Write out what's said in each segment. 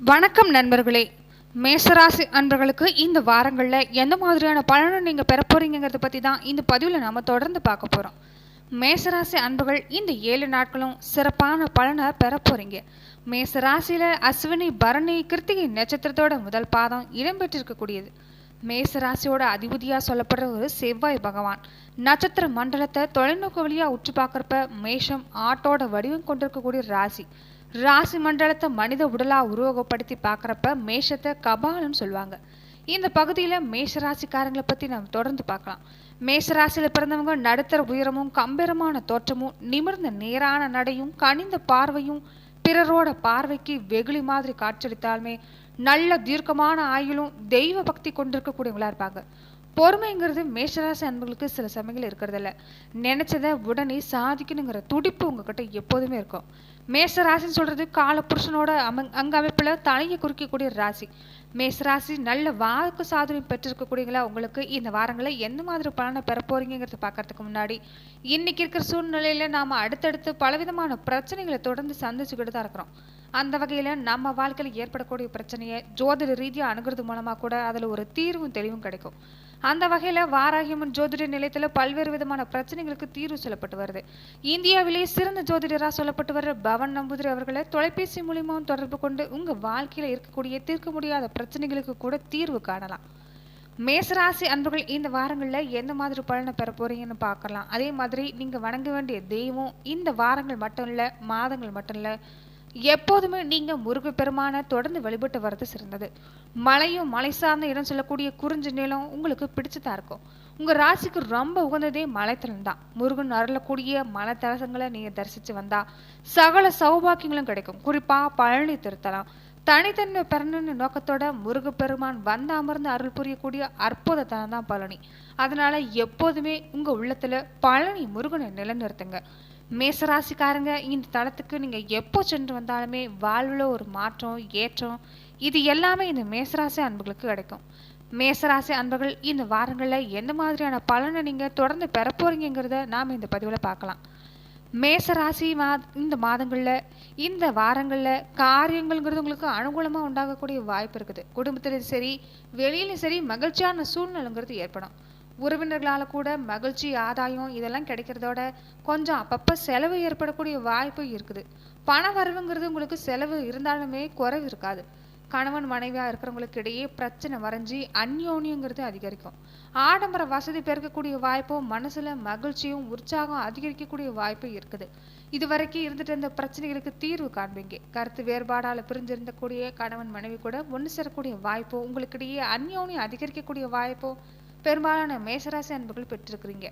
வணக்கம் நண்பர்களே. மேசராசி அன்பர்களுக்கு இந்த வாரங்களில் எந்த மாதிரியான பலனை நீங்கள் பெற போகிறீங்கிறத பற்றி தான் இந்த பதிவில் நாம் தொடர்ந்து பார்க்க போகிறோம் மேசராசி அன்புகள் இந்த ஏழு நாட்களும் சிறப்பான பலனை பெற போகிறீங்க மேசராசியில் அஸ்வினி பரணி கிருத்திகை நட்சத்திரத்தோட முதல் பாதம் இடம்பெற்றிருக்கக்கூடியது மேசராசியோட அதிபதியாக சொல்லப்படுற ஒரு செவ்வாய் பகவான் நட்சத்திர மண்டலத்தை தொலைநோக்கு வழியாக உற்று பார்க்குறப்ப மேஷம் ஆட்டோட வடிவம் கொண்டிருக்கக்கூடிய ராசி. ராசி மண்டலத்தை மனித உடலாக உருவகப்படுத்தி பார்க்குறப்ப மேஷத்தை கபாலன்னு சொல்லுவாங்க. இந்த பகுதியில் மேஷராசிக்காரங்களை பற்றி நம்ம தொடர்ந்து பார்க்கலாம். மேஷராசியில் பிறந்தவங்க நடுத்தர உயரமும் கம்பீரமான தோற்றமும் நிமிர்ந்த நேரான நடையும் கனிந்த பார்வையும் பிறரோட பார்வைக்கு வெகுளி மாதிரி காட்சியளித்தாலுமே நல்ல தீர்க்கமான ஆயுளும் தெய்வ பக்தி கொண்டிருக்கக்கூடியவங்களா இருப்பாங்க. பொறுமைங்கிறது மேஷராசி அன்பர்களுக்கு சில சமயங்கள் இருக்கிறதில்ல. நினைச்சதை உடனே சாதிக்கணுங்கிற துடிப்பு உங்ககிட்ட எப்போதுமே இருக்கும். மேஷராசின்னு சொல்றது காலபுருஷனோட அமங் அங்க அமைப்புல தலையை குறிக்கக்கூடிய ராசி. மேஷராசி நல்ல வாக்கு சாதனை பெற்றிருக்கக்கூடியங்களா உங்களுக்கு இந்த வாரங்களில் எந்த மாதிரி பலனை பெற போறீங்கிறத பார்க்கறதுக்கு முன்னாடி இன்னைக்கு இருக்கிற சூழ்நிலையில நாம அடுத்தடுத்து பலவிதமான பிரச்சனைகளை தொடர்ந்து சந்திச்சுக்கிட்டு தான் இருக்கிறோம். அந்த வகையில் நம்ம வாழ்க்கையில் ஏற்படக்கூடிய பிரச்சனையை ஜோதிட ரீதியாக அணுகிறது மூலமாக கூட அதில் ஒரு தீர்வும் தெளிவும் கிடைக்கும். அந்த வகையில் வாராகியம்மன் ஜோதிட நிலையத்தில் பல்வேறு விதமான பிரச்சனைகளுக்கு தீர்வு சொல்லப்பட்டு வருது. இந்தியாவிலேயே சிறந்த ஜோதிடராக சொல்லப்பட்டு வர்ற பவன் நம்பூதிரி அவர்களை தொலைபேசி மூலியமாகவும் தொடர்பு கொண்டு உங்கள் வாழ்க்கையில் இருக்கக்கூடிய தீர்க்க முடியாத பிரச்சனைகளுக்கு கூட தீர்வு காணலாம். மேசராசி அன்புகள் இந்த வாரங்களில் எந்த மாதிரி பலனை பெற போறீங்கன்னு பார்க்கலாம். அதே மாதிரி நீங்கள் வணங்க வேண்டிய தெய்வம் இந்த வாரங்கள் மட்டும் இல்லை மாதங்கள் மட்டும் இல்லை எப்போதுமே நீங்கள் முருகப்பெருமானை தொடர்ந்து வழிபட்டு வர்றது சிறந்தது. மலையும் மலை சார்ந்த இடம் சொல்லக்கூடிய குறிஞ்சி நிலம் உங்களுக்கு பிடிச்சதா இருக்கும். உங்கள் ராசிக்கு ரொம்ப உகந்ததே மலைத்தலம் தான். முருகன் அருளக்கூடிய மலை தலசங்களை நீங்கள் தரிசித்து வந்தா சகல சௌபாக்கியங்களும் கிடைக்கும். குறிப்பாக பழனி திருத்தலம். தனித்தன்மை பெறணும்னு நோக்கத்தோட முருகப்பெருமான் வந்து அமர்ந்து அருள் புரியக்கூடிய அற்புத தலம் தான் பழனி. அதனால எப்போதுமே உங்கள் உள்ளத்தில் பழனி முருகனை நிலைநிறுத்துங்க. மேசராசிக்காரங்க இந்த தளத்துக்கு நீங்கள் எப்போ சென்று வந்தாலுமே வாழ்வில் ஒரு மாற்றம் ஏற்றம் இது எல்லாமே இந்த மேசராசி அன்புகளுக்கு கிடைக்கும். மேசராசி அன்பர்கள் இந்த வாரங்களில் எந்த மாதிரியான பலனை நீங்கள் தொடர்ந்து பெற நாம் இந்த பதிவில் பார்க்கலாம். மேசராசி மா இந்த மாதங்களில் இந்த வாரங்களில் காரியங்கள்ங்கிறது உங்களுக்கு அனுகூலமாக உண்டாகக்கூடிய வாய்ப்பு இருக்குது. குடும்பத்தில் சரி வெளியிலும் சரி மகிழ்ச்சியான சூழ்நிலைங்கிறது ஏற்படும். உறவினர்களால் கூட மகிழ்ச்சி ஆதாயம் இதெல்லாம் கிடைக்கிறதோட கொஞ்சம் அப்பப்போ செலவு ஏற்படக்கூடிய வாய்ப்பு இருக்குது. பண வரவுங்கிறது உங்களுக்கு செலவு இருந்தாலுமே குறைவு இருக்காது. கணவன் மனைவியாக இருக்கிறவங்களுக்கு இடையே பிரச்சனை வரைஞ்சி அந்யோன்யங்கிறது அதிகரிக்கும். ஆடம்பர வசதி பெருக்கக்கூடிய வாய்ப்பும் மனசில் மகிழ்ச்சியும் உற்சாகம் அதிகரிக்கக்கூடிய வாய்ப்பு இருக்குது. இது வரைக்கும் இருந்துட்டு இருந்த பிரச்சனைகளுக்கு தீர்வு காண்பீங்க. கருத்து வேறுபாடால் பிரிஞ்சிருந்தக்கூடிய கணவன் மனைவி கூட ஒன்று சேரக்கூடிய வாய்ப்போ உங்களுக்கிடையே அந்யோன்யம் அதிகரிக்கக்கூடிய வாய்ப்போ பெரும்பாலான மேசராசி அன்புகள் பெற்றிருக்கிறீங்க.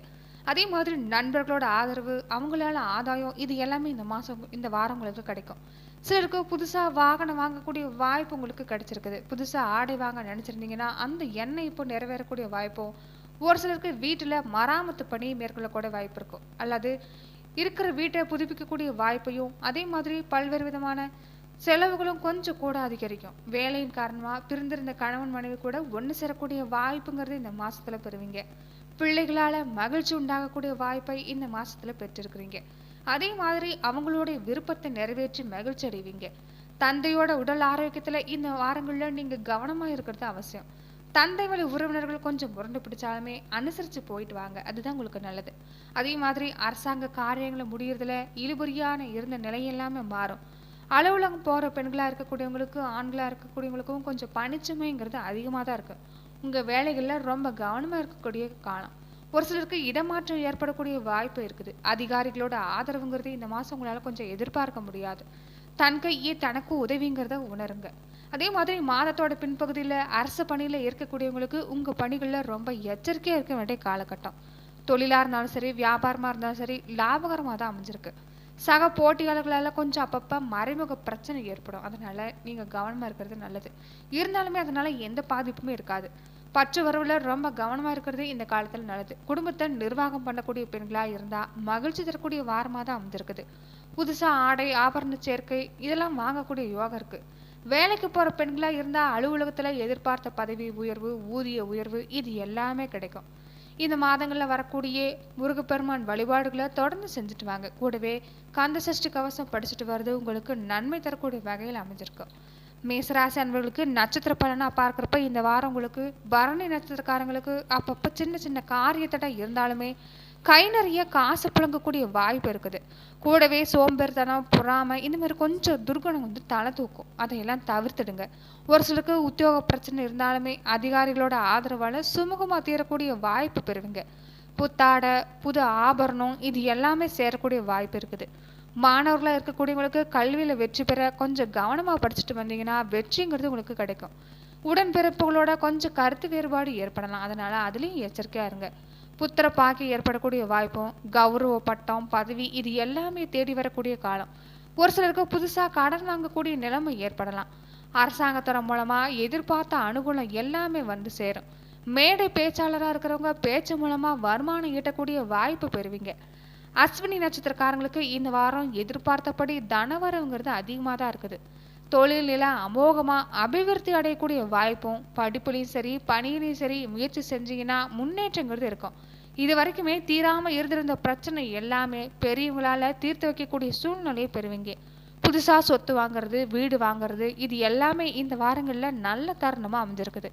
அதே மாதிரி நண்பர்களோட ஆதரவு அவங்களால ஆதாயம் இது எல்லாமே இந்த மாதம் இந்த வாரம் உங்களுக்கு கிடைக்கும். சிலருக்கு புதுசாக வாகனம் வாங்கக்கூடிய வாய்ப்பு உங்களுக்கு கிடைச்சிருக்குது. புதுசாக ஆடை வாங்க நினச்சிருந்தீங்கன்னா அந்த எண்ணெய் இப்போ நிறைவேறக்கூடிய வாய்ப்பும் ஒரு சிலருக்கு வீட்டில் மராமத்து பணி மேற்கொள்ளக்கூடிய வாய்ப்பு இருக்கும். அல்லது இருக்கிற வீட்டை புதுப்பிக்கக்கூடிய வாய்ப்பையும் அதே மாதிரி பல்வேறு விதமான செலவுகளும் கொஞ்சம் கூட அதிகரிக்கும். வேலையின் காரணமாக பிரிந்திருந்த கணவன் மனைவி கூட ஒன்று சேரக்கூடிய வாய்ப்புங்கிறது இந்த மாசத்துல பெறுவீங்க. பிள்ளைகளால் மகிழ்ச்சி உண்டாகக்கூடிய வாய்ப்பை இந்த மாசத்துல பெற்றிருக்கிறீங்க. அதே மாதிரி அவங்களுடைய விருப்பத்தை நிறைவேற்றி மகிழ்ச்சி அடைவீங்க. தந்தையோட உடல் ஆரோக்கியத்தில் இந்த வாரங்களில் நீங்கள் கவனமாக இருக்கிறது அவசியம். தந்தை வழி உறவினர்கள் கொஞ்சம் முரண்டு பிடிச்சாலுமே அனுசரித்து போயிட்டு வாங்க. அதுதான் உங்களுக்கு நல்லது. அதே மாதிரி அரசாங்க காரியங்களை முடியறதுல இழுபறியான இருந்த நிலையெல்லாமே மாறும். அலுவலகம் போகிற பெண்களாக இருக்கக்கூடியவங்களுக்கும் ஆண்களாக இருக்கக்கூடியவங்களுக்கும் கொஞ்சம் பணிச்சுமைங்கிறது அதிகமாக தான் இருக்குது உங்கள் வேலைகளில் ரொம்ப கவனமாக இருக்கக்கூடிய காலம். ஒரு சிலருக்கு இடமாற்றம் ஏற்படக்கூடிய வாய்ப்பு இருக்குது. அதிகாரிகளோட ஆதரவுங்கிறது இந்த மாதம் உங்களால் கொஞ்சம் எதிர்பார்க்க முடியாது. தன் கையே தனக்கு உதவிங்கிறத உணருங்க. அதே மாதிரி மாதத்தோட பின்பகுதியில் அரசு பணியில் இருக்கக்கூடியவங்களுக்கு உங்கள் பணிகளில் ரொம்ப எச்சரிக்கையாக இருக்க வேண்டிய காலகட்டம். தொழிலாக இருந்தாலும் சரி வியாபாரமாக இருந்தாலும் சரி லாபகரமாக தான் அமைஞ்சிருக்கு. சக போட்டியாளர்களால் கொஞ்சம் அப்பப்போ மறைமுக பிரச்சனை ஏற்படும். அதனால் நீங்கள் கவனமாக இருக்கிறது நல்லது. இருந்தாலுமே அதனால் எந்த பாதிப்புமே இருக்காது. பற்று வரவில் ரொம்ப கவனமாக இருக்கிறது இந்த காலத்தில் நல்லது. குடும்பத்தை நிர்வாகம் பண்ணக்கூடிய பெண்களாக இருந்தால் மகிழ்ச்சி தரக்கூடிய வாரமாக தான் அமைஞ்சிருக்குது புதுசாக ஆடை ஆபரண சேர்க்கை இதெல்லாம் வாங்கக்கூடிய யோகம் இருக்குது வேலைக்கு போகிற பெண்களாக இருந்தால் அலுவலகத்தில் எதிர்பார்த்த பதவி உயர்வு ஊதிய உயர்வு இது எல்லாமே கிடைக்கும். இந்த மாதங்களில் வரக்கூடிய முருகப்பெருமான் வழிபாடுகளை தொடர்ந்து செஞ்சுட்டு வாங்க. கூடவே கந்த சஷ்டி கவசம் படிச்சுட்டு வர்றது உங்களுக்கு நன்மை தரக்கூடிய வகையில் அமைஞ்சிருக்கும் மேசராசி அன்பர்களுக்கு நட்சத்திர பலனாக பார்க்குறப்ப இந்த வாரம் உங்களுக்கு பரணி நட்சத்திரக்காரங்களுக்கு அப்பப்போ சின்ன சின்ன காரியத்தடை இருந்தாலுமே கை நிறைய காசு புழங்கக்கூடிய வாய்ப்பு இருக்குது. கூடவே சோம்பேறித்தனம் பொறாமை இந்த மாதிரி கொஞ்சம் துர்குணம் வந்து தலை தூக்கும். அதையெல்லாம் தவிர்த்துடுங்க. ஒரு சிலருக்கு உத்தியோக பிரச்சனை இருந்தாலுமே அதிகாரிகளோட ஆதரவால் சுமூகமாக தீரக்கூடிய வாய்ப்பு பெறுவீங்க. புத்தாடை புது ஆபரணம் இது எல்லாமே சேரக்கூடிய வாய்ப்பு இருக்குது. மாணவர்களாக இருக்கக்கூடியவங்களுக்கு கல்வியில் வெற்றி பெற கொஞ்சம் கவனமாக படிச்சுட்டு வந்தீங்கன்னா வெற்றிங்கிறது உங்களுக்கு கிடைக்கும். உடன்பிறப்புகளோட கொஞ்சம் கருத்து வேறுபாடு ஏற்படலாம். அதனால் அதுலேயும் எச்சரிக்கையாக இருங்க. புத்திர பாக்கி ஏற்படக்கூடிய வாய்ப்பும் கௌரவ பட்டம் பதவி இது எல்லாமே தேடி வரக்கூடிய காலம். ஒரு சிலருக்கு புதுசாக கடன் வாங்கக்கூடிய நிலைமை ஏற்படலாம். அரசாங்கத்தோட மூலமாக எதிர்பார்த்த அனுகூலம் எல்லாமே வந்து சேரும். மேடை பேச்சாளராக இருக்கிறவங்க பேச்சு மூலமாக வருமானம் ஈட்டக்கூடிய வாய்ப்பு பெறுவீங்க. அஸ்வினி நட்சத்திரக்காரங்களுக்கு இந்த வாரம் எதிர்பார்த்தபடி தனவரவுங்கிறது அதிகமாக தான் இருக்குது. தொழிலில் அமோகமாக அபிவிருத்தி அடையக்கூடிய வாய்ப்பும் படிப்புலையும் சரி பணியிலையும் சரி முயற்சி செஞ்சீங்கன்னா முன்னேற்றங்கிறது இருக்கும். இது வரைக்குமே தீராமல் இருந்திருந்த பிரச்சனை எல்லாமே பெரியவங்களால் தீர்த்து வைக்கக்கூடிய சூழ்நிலையை பெறுவீங்க. புதுசாக சொத்து வாங்குறது வீடு வாங்குறது இது எல்லாமே இந்த வாரங்களில் நல்ல தருணமாக அமைஞ்சிருக்குது.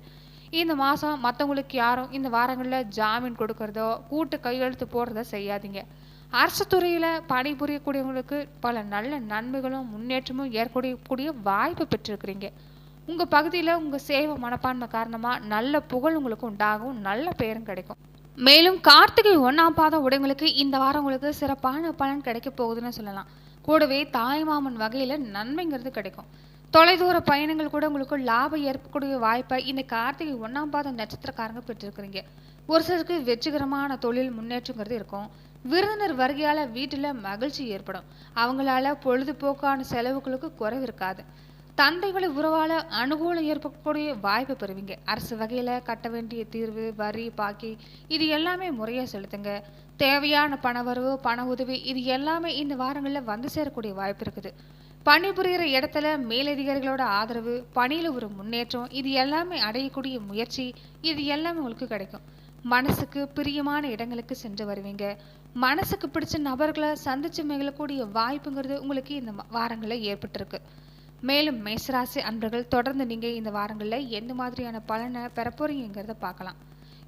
இந்த மாதம் மற்றவங்களுக்கு யாரும் இந்த வாரங்களில் ஜாமீன் கொடுக்கறதோ கூட்டு கையெழுத்து போடுறதோ செய்யாதீங்க. அரசு துறையில் பணிபுரியக்கூடியவங்களுக்கு பல நல்ல நன்மைகளும் முன்னேற்றமும் ஏற்படக்கூடிய வாய்ப்பு பெற்றிருக்கிறீங்க. உங்கள் பகுதியில் உங்கள் சேவை மனப்பான்மை காரணமாக நல்ல புகழ் உங்களுக்கு உண்டாகும் நல்ல பெயரும் கிடைக்கும். மேலும் கார்த்திகை ஒன்றாம் பாதம் உடையவங்களுக்கு இந்த வாரம் உங்களுக்கு சிறப்பான பலன் கிடைக்க போகுதுன்னு சொல்லலாம். கூடவே தாய்மாமன் வகையில் நன்மைங்கிறது கிடைக்கும். தொலைதூர பயணங்கள் கூட உங்களுக்கு லாபம் ஏற்படக்கூடிய வாய்ப்பை இந்த கார்த்திகை ஒன்றாம் பாதம் நட்சத்திரக்காரங்க பெற்றிருக்கிறீங்க. ஒரு சிலருக்கு வெற்றிகரமான தொழில் முன்னேற்றங்கிறது இருக்கும். விருந்தினர் வருகையால் வீட்டில் மகிழ்ச்சி ஏற்படும். அவங்களால பொழுதுபோக்கான செலவுகளுக்கு குறைவு இருக்காது. தந்தைகளை உறவால் அனுகூலம் ஏற்படக்கூடிய வாய்ப்பு பெறுவீங்க. அரசு வகையில் கட்ட வேண்டிய தீர்வு வரி பாக்கி இது எல்லாமே முறையாக செலுத்துங்க. தேவையான பணவரவு பண உதவி இது எல்லாமே இந்த வாரங்களில் வந்து சேரக்கூடிய வாய்ப்பு இருக்குது. பணிபுரிகிற இடத்துல மேலதிகாரிகளோட ஆதரவு பணியில் ஒரு முன்னேற்றம் இது எல்லாமே அடையக்கூடிய முயற்சி இது எல்லாமே உங்களுக்கு கிடைக்கும். மனசுக்கு பிரியமான இடங்களுக்கு சென்று வருவீங்க. மனசுக்கு பிடிச்ச நபர்களை சந்திச்சு மேலக்கூடிய வாய்ப்புங்கிறது உங்களுக்கு இந்த வாரங்களில் ஏற்பட்டிருக்கு. மேலும் மேசராசி அன்பர்கள் தொடர்ந்து நீங்கள் இந்த வாரங்களில் எந்த மாதிரியான பலனை பெறப்போறீங்கிறத பார்க்கலாம்.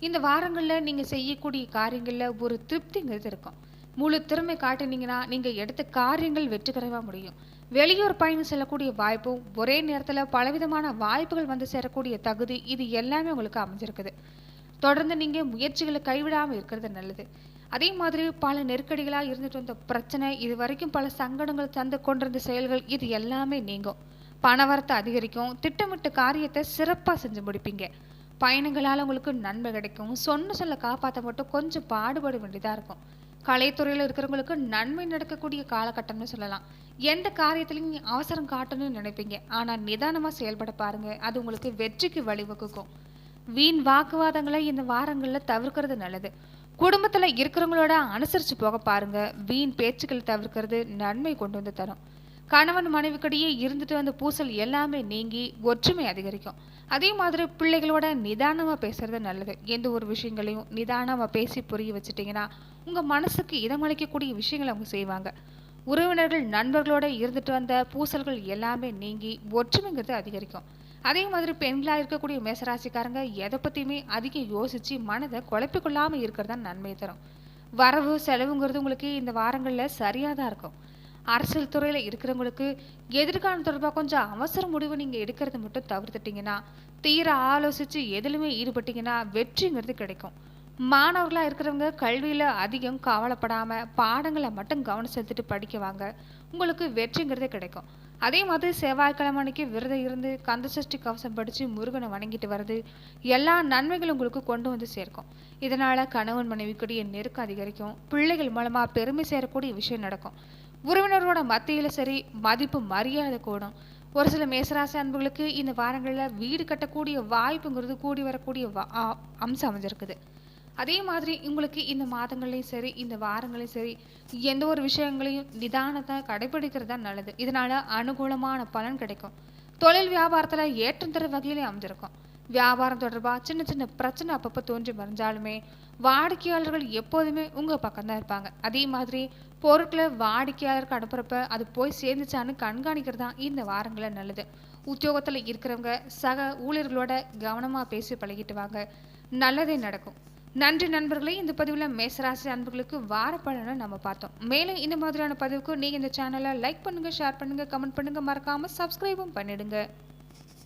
இந்த வாரங்களில் நீங்கள் செய்யக்கூடிய காரியங்களில் ஒரு திருப்திங்கிறது இருக்கும். முழு திறமை காட்டினீங்கன்னா நீங்கள் எடுத்த காரியங்கள் வெற்றிகரமாக முடியும். வெளியூர் பயணம் செல்லக்கூடிய வாய்ப்பும் ஒரே நேரத்தில் பலவிதமான வாய்ப்புகள் வந்து சேரக்கூடிய தகுதி இது எல்லாமே உங்களுக்கு அமைஞ்சிருக்குது. தொடர்ந்து நீங்கள் முயற்சிகளை கைவிடாமல் இருக்கிறது நல்லது. அதே மாதிரி பல நெருக்கடிகளாக இருந்துட்டு வந்த பிரச்சனை இது வரைக்கும் பல சங்கடங்கள் தந்து கொண்டிருந்த செயல்கள் இது எல்லாமே நீங்கும். பணவரத்தை அதிகரிக்கும். திட்டமிட்ட காரியத்தை சிறப்பாக செஞ்சு முடிப்பீங்க. பயணங்களால் உங்களுக்கு நன்மை கிடைக்கும். சொன்ன சொல்ல காப்பாற்ற மட்டும் கொஞ்சம் பாடுபட வேண்டியதாக இருக்கும். கலைத்துறையில் இருக்கிறவங்களுக்கு நன்மை நடக்கக்கூடிய காலகட்டம்னு சொல்லலாம். எந்த காரியத்திலையும் அவசரம் காட்டணும்னு நினைப்பீங்க. ஆனால் நிதானமாக செயல்பட பாருங்கள் அது உங்களுக்கு வெற்றிக்கு வழிவகுக்கும். வீண் வாக்குவாதங்களை இந்த வாரங்களில் தவிர்க்கிறது நல்லது. குடும்பத்தில் இருக்கிறவங்களோட அனுசரித்து போக பாருங்க. வீண் பேச்சுக்கள் தவிர்க்கிறது நன்மை கொண்டு வந்து தரும். கணவன் மனைவிக்கிடையே இருந்துட்டு வந்த பூசல் எல்லாமே நீங்கி ஒற்றுமை அதிகரிக்கும். அதே மாதிரி பிள்ளைகளோட நிதானமாக பேசுறது நல்லது. எந்த ஒரு விஷயங்களையும் நிதானமாக பேசி புரிய வச்சுட்டிங்கன்னா உங்கள் மனசுக்கு இதமளிக்கக்கூடிய விஷயங்களை அவங்க செய்வாங்க. உறவினர்கள் நண்பர்களோட இருந்துட்டு வந்த பூசல்கள் எல்லாமே நீங்கி ஒற்றுமைங்கிறது அதிகரிக்கும். அதே மாதிரி பெண்களாக இருக்கக்கூடிய மேசராசிக்காரங்க எதை பற்றியுமே அதிகம் யோசித்து மனதை குழப்பிக்கொள்ளாமல் இருக்கிறது தான் நன்மை தரும். வரவு செலவுங்கிறது உங்களுக்கு இந்த வாரங்களில் சரியாக தான் இருக்கும். அரசியல் துறையில் இருக்கிறவங்களுக்கு எதிர்காலம் தொடர்பாக கொஞ்சம் அவசர முடிவு நீங்கள் எடுக்கிறத மட்டும் தவிர்த்துட்டிங்கன்னா தீர ஆலோசித்து எதிலுமே ஈடுபட்டிங்கன்னா வெற்றிங்கிறது கிடைக்கும். மாணவர்களாக இருக்கிறவங்க கல்வியில் அதிகம் கவலைப்படாமல் பாடங்களை மட்டும் கவனம் செலுத்திட்டு படிக்குவாங்க உங்களுக்கு வெற்றிங்கிறதே கிடைக்கும். அதே மாதிரி செவ்வாய்க்கிழமை அன்னைக்கு விரதம் இருந்து கந்த சஷ்டி கவசம் படித்து முருகனை வணங்கிட்டு வர்றது எல்லா நன்மைகளும் உங்களுக்கு கொண்டு வந்து சேர்க்கும். இதனால் கணவன் மனைவிக்குடைய நெருக்கம் அதிகரிக்கும். பிள்ளைகள் மூலமாக பெருமை சேரக்கூடிய விஷயம் நடக்கும். உறவினரோட மத்தியில் சரி மதிப்பு மரியாதை கூடும். ஒரு சில மேசராசி அன்புகளுக்கு இந்த வாரங்களில் வீடு கட்டக்கூடிய வாய்ப்புங்கிறது கூடி வரக்கூடிய அம்சம் அமைஞ்சிருக்குது. அதே மாதிரி உங்களுக்கு இந்த மாதங்களையும் சரி இந்த வாரங்களையும் சரி எந்த ஒரு விஷயங்களையும் நிதானத்தை கடைபிடிக்கிறது தான் நல்லது. இதனால அனுகூலமான பலன் கிடைக்கும். தொழில் வியாபாரத்தில் ஏற்றம் தர வகையிலே அமைஞ்சிருக்கும். வியாபாரம் தொடர்பாக சின்ன சின்ன பிரச்சனை அப்பப்போ தோன்றி மறைஞ்சாலுமே வாடிக்கையாளர்கள் எப்போதுமே உங்கள் பக்கம் தான் இருப்பாங்க. அதே மாதிரி பொருட்களை வாடிக்கையாளருக்கு அனுப்புகிறப்ப அது போய் சேர்ந்துச்சான்னு கண்காணிக்கிறது தான் இந்த வாரங்களில் நல்லது. உத்தியோகத்தில் இருக்கிறவங்க சக ஊழியர்களோட கவனமாக பேசி பழகிட்டு வாங்க. நல்லதே நடக்கும். நன்றி நண்பர்களே இந்த பதிவில் மேசராசி நண்பர்களுக்கு வார பலனை நம்ம பார்த்தோம். மேலும் இந்த மாதிரியான பதிவுக்கு நீங்கள் இந்த சேனலை லைக் பண்ணுங்கள் ஷேர் பண்ணுங்கள் கமெண்ட் பண்ணுங்கள் மறக்காமல் சப்ஸ்கிரைபும் பண்ணிடுங்க.